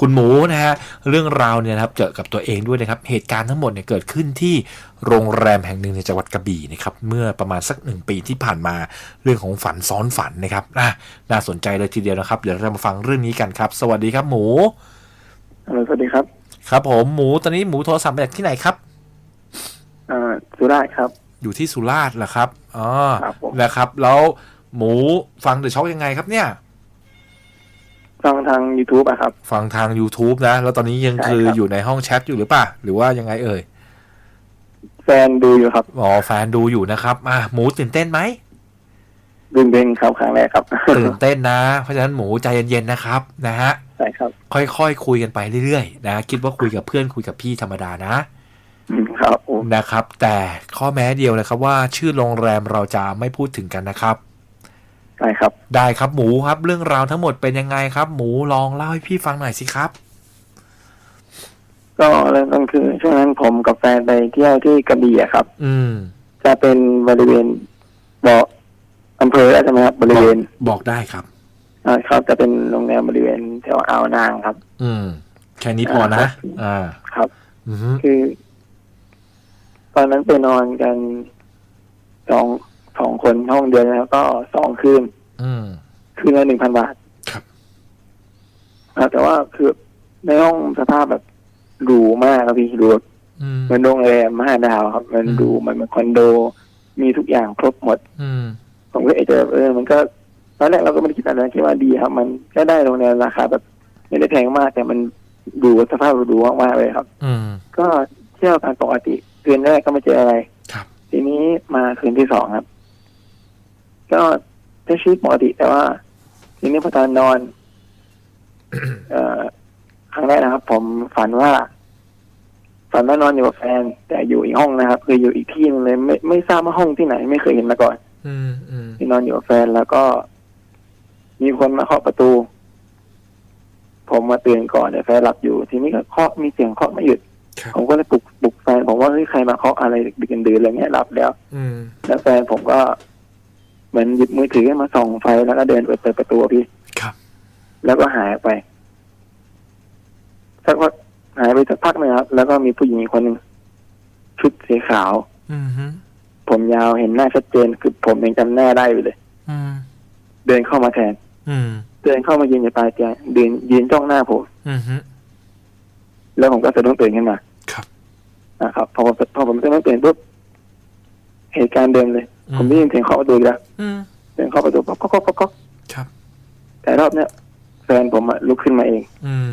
คุณหมูนะฮะเรื่องราวเนี่ยนะครับเจอกับตัวเองด้วยนะครับ เหตุการณ์ทั้งหมดเนี่ยเกิดขึ้นที่โรงแรมแห่งหนึ่งในจังหวัดกระบี่นะครับเมื่อประมาณสักหนึ่งปีที่ผ่านมาเรื่องของฝันซ้อนฝันนะครับอะน่าสนใจเลยทีเดียวนะครับ เดี๋ยวเรามาฟังเรื่องนี้กันครับ สวัสดีครับหมูฮัลโหลสวัสดีครับ ครับผมหมูตอนนี้หมูโทรศัพท์มาจากที่ไหนครับอ่าสุราษฎร์ครับ อยู่ที่สุราษฎร์เหรอครับอ๋อครับผมนะครับ แล้วหมูฟังเดอะช็อคยังไงครับเนี่ย ฟังทาง YouTube อะครับ ฟังทาง YouTube นะ แล้วตอนนี้ยังใช่คือครับอยู่ในห้องแชทอยู่หรือเปล่าหรือว่ายังไงเอ่ย แฟนดูอยู่ครับ อ๋อ แฟนดูอยู่นะครับ อะหมูตื่นเต้นไหมดึงเบงครับครั้งแรกครับ ตื่นเต้นนะ เพราะฉะนั้นหมูใจเย็นๆนะครับนะฮะ ใช่ครับ ค่อยๆคุยกันไปเรื่อยๆนะ คิดว่าคุยกับเพื่อนคุยกับพี่ธรรมดานะอืมครับผมนะครับ แต่ข้อแม้เดียวนะครับว่าชื่อโรงแรมเราจะไม่พูดถึงกันนะครับ ใช่ครับ ได้ครับหมูครับ เรื่องราวทั้งหมดเป็นยังไงครับ หมูลองเล่าให้พี่ฟังหน่อยสิครับ ก็เริ่มต้นคือช่วงนั้นผมกับแฟนไปเที่ยวที่กระบี่อะครับ อืม จะเป็นบริเวณบอกอำเภอแล้วใช่ไหมครับบริเวณบอกได้ครับอ่าครับจะเป็นโรงแรมบริเวณแถวอ่าวนางครับ อืม แค่นี้พอนะ อ่า ครับอือฮึคือ ตอนนั้นไปนอนกันสองสองคนห้องเดียวแล้วก็สองคืนอืม คืนละหนึ่งพันบาทครับอ่าแต่ว่าคือในห้องสภาพแบบหรูมากครับพี่หรูแบบอืมเหมันโรงแรมห้าดาวครับ มันอืมดูมันเป็นคอนโด มีทุกอย่างครบหมด อืมผมก็เอะใจแบบเออ มันก็ตอนแรกเราก็ไม่ได้คิดอะไรคิดว่าดีครับ มันก็ได้โรงแรมราคาแบบ ไม่ได้แพงมาก แต่มันดูสภาพดูมากๆเลยครับ อืมก็เที่ยวกันปกติคืนแรกก็ไม่เจออะไร ครับ ทีนี้มาคืนที่สองครับ ก็ใช้ชีวิตปกติ แต่ว่าทีนี้พอตอนนอน เอ่อครั้งแรกนะครับ ผมฝันว่า ฝันว่านอนอยู่กับแฟน แต่อยู่อีกห้องนะครับ คืออยู่อีกที่นึงเลยไม่ไม่ทราบว่าห้องที่ไหน ไม่เคยเห็นมาก่อน อืมอืมที่นอนอยู่กับแฟนแล้วก็ มีคนมาเคาะประตู ผมมาตื่นก่อนแต่แฟนหลับอยู่ ทีนี้ก็เคาะมีเสียงเคาะไม่หยุด ครับผมก็เลยปลุกปลุกแฟนผมว่าเฮ้ยใครมาเคาะอะไรดึกๆดื่นๆอะไรเงี้ยหลับแล้ว อืม แล้วแฟนผมก็ เหมือนหยิบมือถือมาส่องไฟแล้วก็เดินไปเปิดประตูพี่ครับ แล้วก็หายไปสักพักหายไปสักพักหนึงครับ แล้วก็มีผู้หญิงอีกคนหนึ่งชุดสีขาวอืมฮึผมยาวเห็นหน้าชัดเจนคือผมยังจำหน้าได้อยู่เลยอืมเดินเข้ามาแทนอืมเดินเข้ามายืนอยู่ปลายเตียงยืนยืนจ้องหน้าผมอืมฮึแล้วผมก็สะดุ้งตื่นขึ้นมา ครับนะครับพอผมพอผมสะดุ้งตื่นปุ๊บเหตุการณ์เดิมเลย ผมได้ยินเสียงเคาะประตูอีกแล้วอืมเสียงเคาะประตูก๊อกก๊อกก๊อกก๊อกก๊อกครับ แต่รอบเนี้ยแฟนผมอะลุกขึ้นมาเอง อืม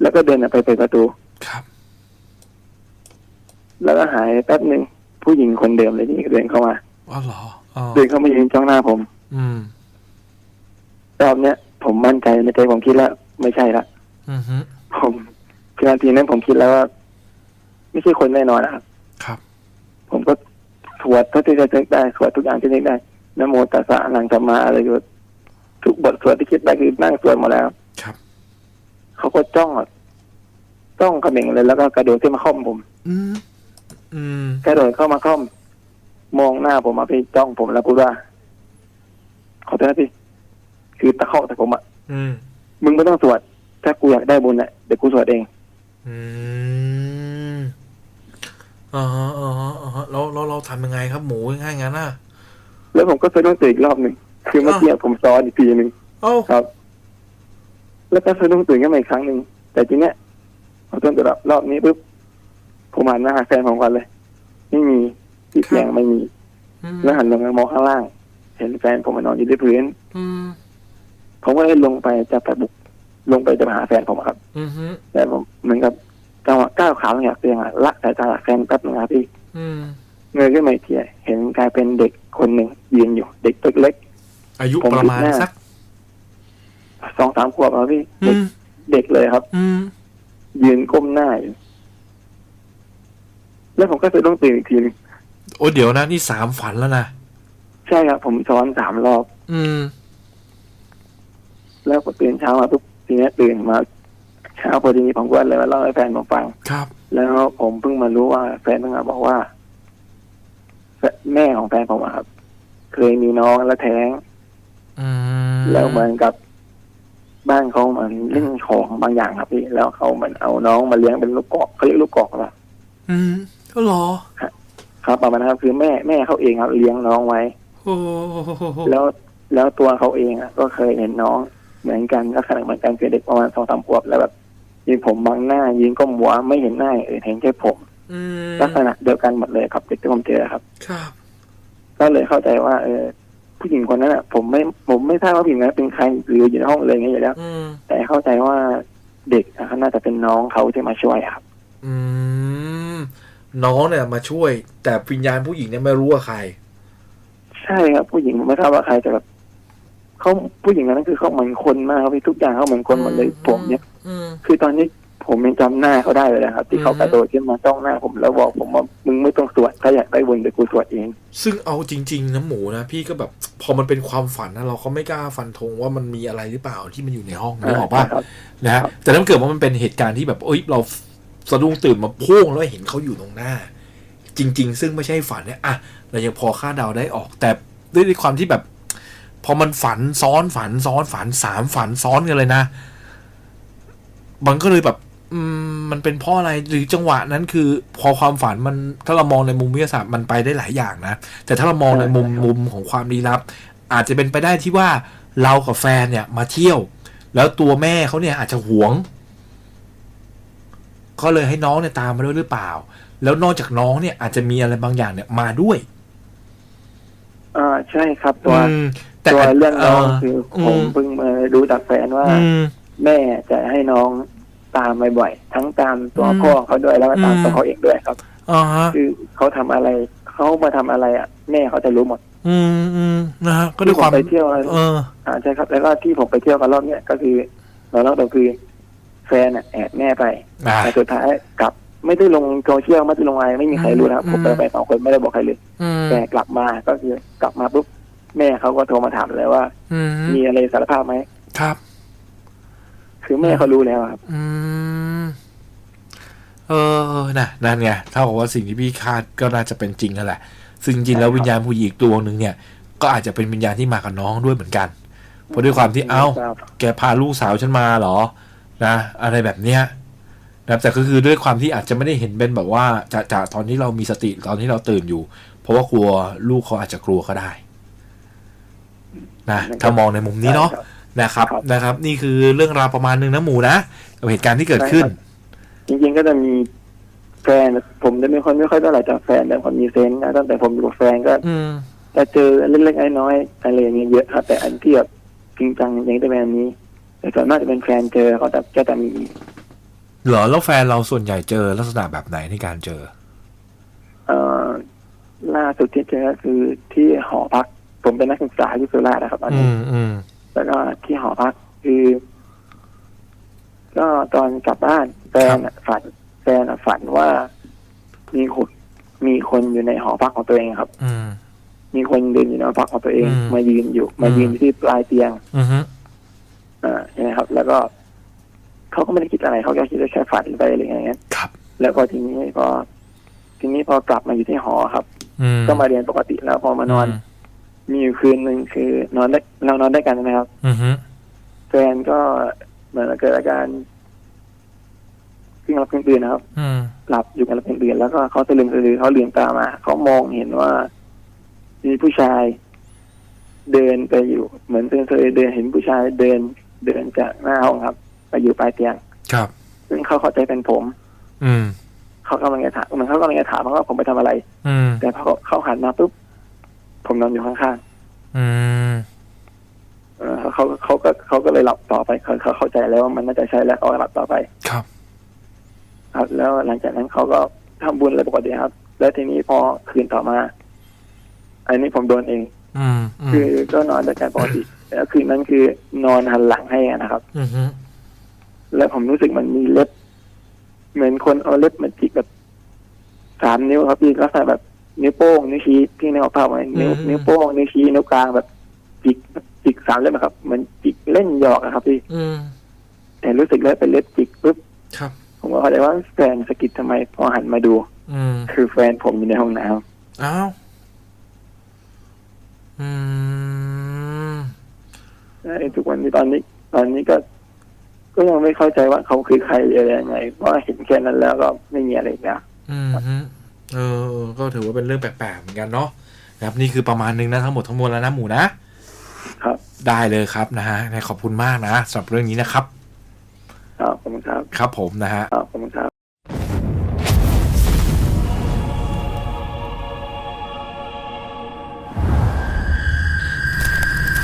แล้วก็เดินออกไปเปิดประตู ครับ แล้วก็หายแป๊บหนึ่งผู้หญิงคนเดิมเลยที่เดินเข้ามาอ๋อเหรออ๋อเดินเข้ามายืนจ้องหน้าผม อืมรอบเนี้ยผมมั่นใจในใจผมคิดแล้วไม่ใช่ละอืมฮึผมคือนาทีนั้นผมคิดแล้วว่า ไม่ใช่คนแน่นอนนะครับ ครับ ผมก็ สวดเท่าที่จะนึกได้สวดทุกอย่างที่นึกได้นะโมตัสสะอนังสัมมาอะไรอยู่ทุกบทสวดที่คิดได้คือนั่งสวดหมดแล้ว ครับเขาก็จ้องอะจ้องเขม่งเลยแล้วก็กระโดดขึ้นมาค่อมผมอืมอืมกระโดดเข้ามาค่อม มองหน้าผมมาพี่จ้องผมแล้วพูดว่าขอโทษนะพี่คือตะคอกแต่ผมอะอืมมึงไม่ต้องสวด ถ้ากูอยากได้บุญอะเดี๋ยวกูสวดเอง อืม อ๋ออ๋ออ๋อแล้วเราเราทำยังไงครับ หมูง่ายๆงั้นน่ะ แล้วผมก็สะดุ้งตื่นอีกรอบหนึ่งคือเมื่อกี้ผมซ้อนอีกทีหนึ่งเอ้าครับ แล้วก็สะดุ้งตื่นขึ้นมาอีกครั้งหนึ่งแต่ทีเนี้ยพอต้นตัวรับรอบนี้ปุ๊บผมหันมาหาแฟนผมก่อนเลย ไม่มีที่เตียงไม่มี อืมแล้วหันลงมามองข้างล่าง เห็นแฟนผมมานอนอยู่ที่พื้น อืมผมก็เลยลงไปจะไปบุก ลงไปจะมาหาแฟนผมครับ อืมฮึแต่ผมเหมือนกับ จังหวะก้าวขาลงจากเตียงอะละสายตาจากแฟนแป๊บนึงครับพี่อืมเงยขึ้นมาอีกทีเห็นกลายเป็นเด็กคนหนึ่งยืนอยู่ เด็กตัวเล็ก อายุผมประมาณคิดว่าสักสองสามขวบครับพี่อืเด็กมเด็กเลยครับ อืมยืนก้มหน้าอยู่แล้วผมก็สะดุ้งตื่นอีกทีหนึงโอ้เดี๋ยวนะนี่สามฝันแล้วนะใช่ครับ ผมซ้อนสามรอบ อืม แล้วพอตื่นเช้ามาปุ๊บทีเนี้ยตื่นมา เช้าพอดีผมก็เลยมาเล่าให้แฟนผมฟัง ครับ แล้วผมเพิ่งมารู้ว่าแฟนเพิ่งมาบอกว่าแฟแม่ของแฟนผมอะครับ เคยมีน้องแล้วแท้งอืมแล้วเหมือนกับบ้านเขามันเล่นของบางอย่างครับพี่แล้วเขาเหมันเอาน้องมาเลี้ยงเป็นลูกกอกเขาเรียกลูกกอกว่าอืมก็หรอครับประมาณนั้นครับ คือแม่แม่เขาเองครับเลี้ยงน้องไว้โอ้แล้วแล้วตัวเขาเองอะก็เคยเห็นน้องเหมือนกันลักษณะเหมือนกันคือเด็กประมาณสองสามขวบแล้วแบบ ยืนผมบังหน้ายืนก้มหัวไม่เห็นหน้าอย่างอื่นเห็นแค่ผมอืมลักษณะเดียวกันหมดเลยครับเด็กที่ผมเจอครับ ครับ ก็เลยเข้าใจว่า เออ ผู้หญิงคนนั้นอะผมไม่ผมไม่ทราบว่าผู้หญิงนั้นเป็นใครหรืออยู่ในห้องเลยอย่างเงี้ยอยู่แล้ว อืม แต่เข้าใจว่าเด็กอะน่าจะเป็นน้องเขาที่มาช่วยอะครับ อืม น้องเนี่ยมาช่วย แต่วิญญาณผู้หญิงเนี่ยไม่รู้ว่าใคร ใช่ครับ ผู้หญิงผมไม่ทราบว่าใครแต่แบบเขาผู้หญิงคนนั้นคือเขาเหมือนคนมากครับพี่ทุกอย่างเขาเหมือนคนหมดเลยผมเนี่ย อืม คือตอนนี้ผมยังจำหน้าเขาได้เลยนะครับ ที่เขาอืม กระโดดขึ้นมาจ้องหน้าผมแล้วบอกผมว่ามึงไม่ต้องสวดถ้าอยากได้บุญเดี๋ยวกูสวดเอง ซึ่งเอาจริง ๆนะหมูนะพี่ก็แบบ พอมันเป็นความฝันนะเราก็ไม่กล้าฟันธงว่ามันมีอะไรหรือเปล่าที่มันอยู่ในห้องนึกออกป่ะครับ นะฮะแต่ถ้าเกิดว่ามันเป็นเหตุการณ์ที่แบบเอ้ยเราสะดุ้งตื่นมาพุ่งแล้วเห็นเขาอยู่ตรงหน้า จริง ๆ ซึ่งไม่ใช่ฝันเนี่ยอะเรายังพอคาดเดาได้ออก แต่ด้วยความที่แบบ พอมันฝันซ้อนฝันซ้อนฝันสามฝันซ้อนกันเลยนะ มันก็เลยแบบ อืมมันเป็นเพราะอะไรหรือจังหวะนั้นคือ พอความฝันมันถ้าเรามองในมุมวิทยาศาสตร์มันไปได้หลายอย่างนะ แต่ถ้าเรามองในมุมมุมของความลี้ลับ อาจจะเป็นไปได้ที่ว่าเรากับแฟนเนี่ยมาเที่ยว แล้วตัวแม่เขาเนี่ยอาจจะหวง ก็เลยให้น้องเนี่ยตามมาด้วยหรือเปล่า แล้วนอกจากน้องเนี่ยอาจจะมีอะไรบางอย่างเนี่ยมาด้วยอ่าใช่ครับตัวอืมแต่ตัวเรื่องน้องเคืออมผมเพิ่งมาดูจากแฟนว่า อืม แม่จะให้น้องตามบ่อยๆทั้งตามตัวอืมพ่อเขาด้วยแล้วก็ตามอืมตัวเขาเองด้วยครับอ่าฮะคือเขาทำอะไรเขามาทำอะไรอะ แม่เขาจะรู้หมด อืมอืมนะฮะก็ด้วยความที่ผมไปเที่ยวเอออ่าใช่ครับ แล้วก็ที่ผมไปเที่ยวกันรอบเนี้ยก็คือเราเล่าตัวคือ แฟนอะแอบแม่ไปอ่าแต่สุดท้ายกลับไม่ได้ลงโซเชียลไม่ได้ลงอะไรไม่มีใครรู้นะครับอืมผมไปไปสองคนไม่ได้บอกใครเลยอืมแต่กลับมาก็คือกลับมาปุ๊บแม่เขาก็โทรมาถามเลยว่าอืมมีอะไรสารภาพไหมครับ คือแม่เขารู้แล้วครับ อืม เออนะนั่นไงเท่ากับว่าสิ่งที่พี่คาดก็น่าจะเป็นจริงนั่นแหละ ซึ่งจริงๆแล้ววิญญาณผู้หญิงอีกตัวหนึ่งเนี่ย ก็อาจจะเป็นวิญญาณที่มากับน้องด้วยเหมือนกัน เพราะด้วยความที่เอ้าครับแกพาลูกสาวฉันมาเหรอ นะ อะไรแบบเนี้ยนะครับแต่ก็คือด้วยความที่อาจจะไม่ได้เห็นเป็นแบบว่าจะจะตอนที่เรามีสติตอนที่เราตื่นอยู่ เพราะว่ากลัวลูกเขาอาจจะกลัวก็ได้ นะ ถ้ามองในมุมนี้เนาะใช่ครับ นะครับครับนะครับ นี่คือเรื่องราวประมาณหนึ่งนะหมูนะกับเหตุการณ์ที่เกิดขึ้นใช่ครับจริงๆก็จะมีแฟนผมจะเป็นคนไม่ค่อยเท่าไหร่จากแฟนแต่คนมีเซนส์นะตั้งแต่ผมอยู่กับแฟนก็อืมจะเจอเล็กๆน้อยๆอะไรอย่างเงี้ยเยอะครับแต่อันที่แบบจริงจังอย่างจะเป็นอันนี้แต่ส่วนมากจะเป็นแฟนเจอเขาจะก็จะมีเหรอแล้วแฟนเราส่วนใหญ่เจอลักษณะแบบไหนในการเจอ เอ่อล่าสุดที่เจอก็คือที่หอพัก ผมเป็นนักศึกษาอยู่สุราษฎร์นะครับตอนอืนี้มอืม แล้วก็ที่หอพักคือ ก็ตอนกลับบ้านแฟนอะฝันแฟนอะฝันว่ามีคนมีคนอยู่ในหอพักของตัวเองครับ อืม มีคนเดินอยู่ในหอพักของตัวเอง อืมมายืนอยู่ มาอืมยืนอยู่ที่ปลายเตียง อืมฮึอ่าใช่ไหมครับ แล้วก็เขาก็ไม่ได้คิดอะไรเขาก็คิดว่าแค่ฝันไปอะไรอย่างเงี้ยครับ แล้วก็ทีนี้พอทีนี้พอกลับมาอยู่ที่หอครับ อืมก็มาเรียนปกติแล้วพอมานอนมี อยู่คืนหนึ่งคือนอนได้เรานอนได้วยกันนะครับอืมฮึแฟนก็เหมือนเกิดอาการกึ่งหลับกึ่งตื่นนะครับ อืมหลับอยู่กันหลับกึ่งตื่นแล้วก็เขาสลืมสลือเขาลืมตามาเขามองเห็นว่า มีผู้ชาย เดินไปอยู่ เหมือนเดินเดินเห็นผู้ชายเดิน เดินจากหน้าห้องครับไปอยู่ปลายเตียง ครับ ซึ่งเขาเข้าใจเป็นผม อืมเขากำลังจะถามเหมือนเขากำลังจะถามว่าผมไปทำอะไร อืมแต่พอเขาหันมาปุ๊บ ผมนอนอยู่ข้างอืมๆเออเขาเขาก็เขาก็เลยหลับต่อไปเขาเขาเข้าใจแล้วว่ามันน่าจะใช่แล้วเขาก็หลับต่อไป ครับ ครับ แล้วหลังจากนั้นเขาก็ทำบุญอะไรปกติครับ แล้วทีนี้พอคืนต่อมา อันนี้ผมโดนเอง อืมอืมคือก็นอนด้วยกันปกติแล้วคืนนั้นคือนอนหันหลังให้อะนะครับ อืมฮึแล้วผมรู้สึกมันมีเล็บ เหมือนคนเอาเล็บมาจิกแบบสามนิ้วครับพี่ลักษณะแบบ นิ้วโป้งนิ้วชี้ที่ในกระเป๋าไว้นิ้วนิ้วโป้งนิ้วชี้นิ้วกลางแบบจิกจิกสามเล็บอะครับเหมือนจิกเล่นหยอกอะครับพี่อืม แต่รู้สึกแล้วเป็นเล็บจิกปุ๊บครับ ผมก็เข้าใจว่าแฟนสะกิดทำไมพอหันมาดู อืม คือแฟนผมอยู่ในห้องน้ำ อ้าว อืมไอ้ทุกวันนี้ตอนนี้ ตอนนี้ก็ ก็ยังไม่เข้าใจว่าเขาคือใครอะไรยังไงเพราะว่าเห็นแค่นั้นแล้วก็ไม่มีอะไรอีกแล้วอืมฮึ เออ ก็ถือว่าเป็นเรื่องแปลกๆเหมือนกันเนาะนะครับนี่คือประมาณนึงนะทั้งหมดทั้งมวลแล้วนะหมูนะครับ ได้เลยครับนะฮะขอบคุณมากนะสำหรับเรื่องนี้นะครับ ครับขอบคุณครับ ครับผมนะฮะ ครับขอบคุณครับ